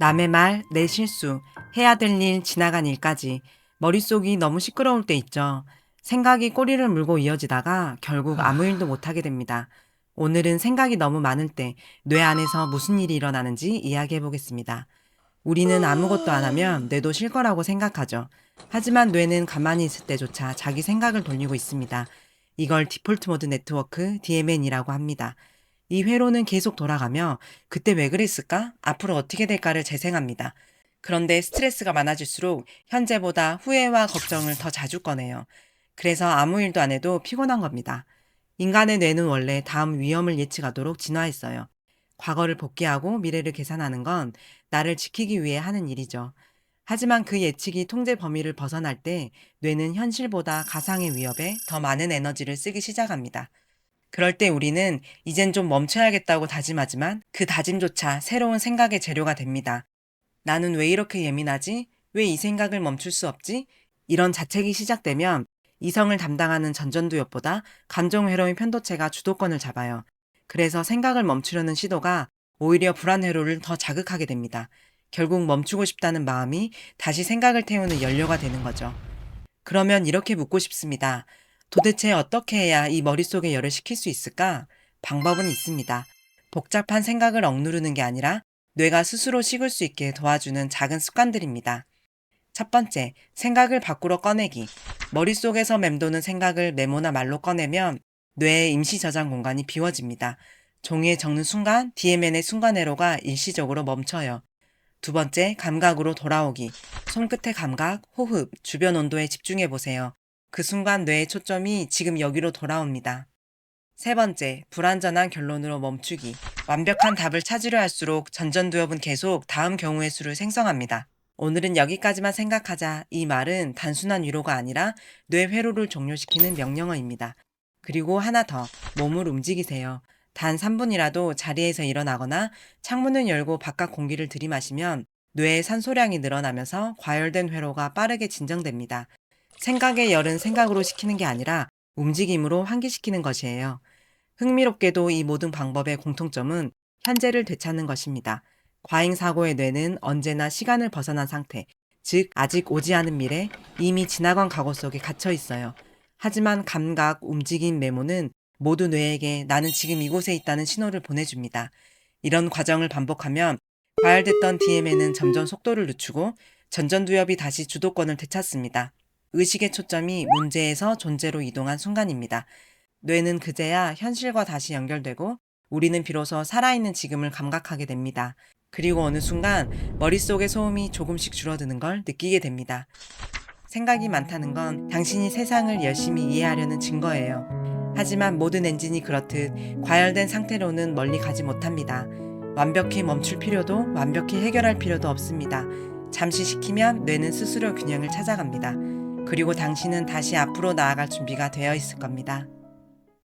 남의 말, 내 실수, 해야 될 일, 지나간 일까지 머릿속이 너무 시끄러울 때 있죠. 생각이 꼬리를 물고 이어지다가 결국 아무 일도 못하게 됩니다. 오늘은 생각이 너무 많을 때 뇌 안에서 무슨 일이 일어나는지 이야기해 보겠습니다. 우리는 아무것도 안 하면 뇌도 쉴 거라고 생각하죠. 하지만 뇌는 가만히 있을 때조차 자기 생각을 돌리고 있습니다. 이걸 디폴트 모드 네트워크 DMN이라고 합니다. 이 회로는 계속 돌아가며 그때 왜 그랬을까? 앞으로 어떻게 될까를 재생합니다. 그런데 스트레스가 많아질수록 현재보다 후회와 걱정을 더 자주 꺼내요. 그래서 아무 일도 안 해도 피곤한 겁니다. 인간의 뇌는 원래 다음 위험을 예측하도록 진화했어요. 과거를 복귀하고 미래를 계산하는 건 나를 지키기 위해 하는 일이죠. 하지만 그 예측이 통제 범위를 벗어날 때 뇌는 현실보다 가상의 위협에 더 많은 에너지를 쓰기 시작합니다. 그럴 때 우리는 이젠 좀 멈춰야겠다고 다짐하지만 그 다짐조차 새로운 생각의 재료가 됩니다. 나는 왜 이렇게 예민하지? 왜 이 생각을 멈출 수 없지? 이런 자책이 시작되면 이성을 담당하는 전전두엽보다 감정회로인 편도체가 주도권을 잡아요. 그래서 생각을 멈추려는 시도가 오히려 불안회로를 더 자극하게 됩니다. 결국 멈추고 싶다는 마음이 다시 생각을 태우는 연료가 되는 거죠. 그러면 이렇게 묻고 싶습니다. 도대체 어떻게 해야 이 머릿속에 열을 식힐 수 있을까? 방법은 있습니다. 복잡한 생각을 억누르는 게 아니라 뇌가 스스로 식을 수 있게 도와주는 작은 습관들입니다. 첫 번째, 생각을 밖으로 꺼내기. 머릿속에서 맴도는 생각을 메모나 말로 꺼내면 뇌의 임시 저장 공간이 비워집니다. 종이에 적는 순간 DMN의 순간 회로가 일시적으로 멈춰요. 두 번째, 감각으로 돌아오기. 손끝의 감각, 호흡, 주변 온도에 집중해 보세요. 그 순간 뇌의 초점이 지금 여기로 돌아옵니다. 세 번째, 불완전한 결론으로 멈추기. 완벽한 답을 찾으려 할수록 전전두엽은 계속 다음 경우의 수를 생성합니다. 오늘은 여기까지만 생각하자. 이 말은 단순한 위로가 아니라 뇌 회로를 종료시키는 명령어입니다. 그리고 하나 더, 몸을 움직이세요. 단 3분이라도 자리에서 일어나거나 창문을 열고 바깥 공기를 들이마시면 뇌의 산소량이 늘어나면서 과열된 회로가 빠르게 진정됩니다. 생각의 열은 생각으로 식히는 게 아니라 움직임으로 환기시키는 것이에요. 흥미롭게도 이 모든 방법의 공통점은 현재를 되찾는 것입니다. 과잉사고의 뇌는 언제나 시간을 벗어난 상태, 즉, 아직 오지 않은 미래, 이미 지나간 과거 속에 갇혀 있어요. 하지만 감각, 움직임, 메모는 모두 뇌에게 나는 지금 이곳에 있다는 신호를 보내줍니다. 이런 과정을 반복하면 과열됐던 DMN은 점점 속도를 늦추고 전전두엽이 다시 주도권을 되찾습니다. 의식의 초점이 문제에서 존재로 이동한 순간입니다. 뇌는 그제야 현실과 다시 연결되고 우리는 비로소 살아있는 지금을 감각하게 됩니다. 그리고 어느 순간 머릿속의 소음이 조금씩 줄어드는 걸 느끼게 됩니다. 생각이 많다는 건 당신이 세상을 열심히 이해하려는 증거예요. 하지만 모든 엔진이 그렇듯 과열된 상태로는 멀리 가지 못합니다. 완벽히 멈출 필요도 완벽히 해결할 필요도 없습니다. 잠시 식히면 뇌는 스스로 균형을 찾아갑니다. 그리고 당신은 다시 앞으로 나아갈 준비가 되어 있을 겁니다.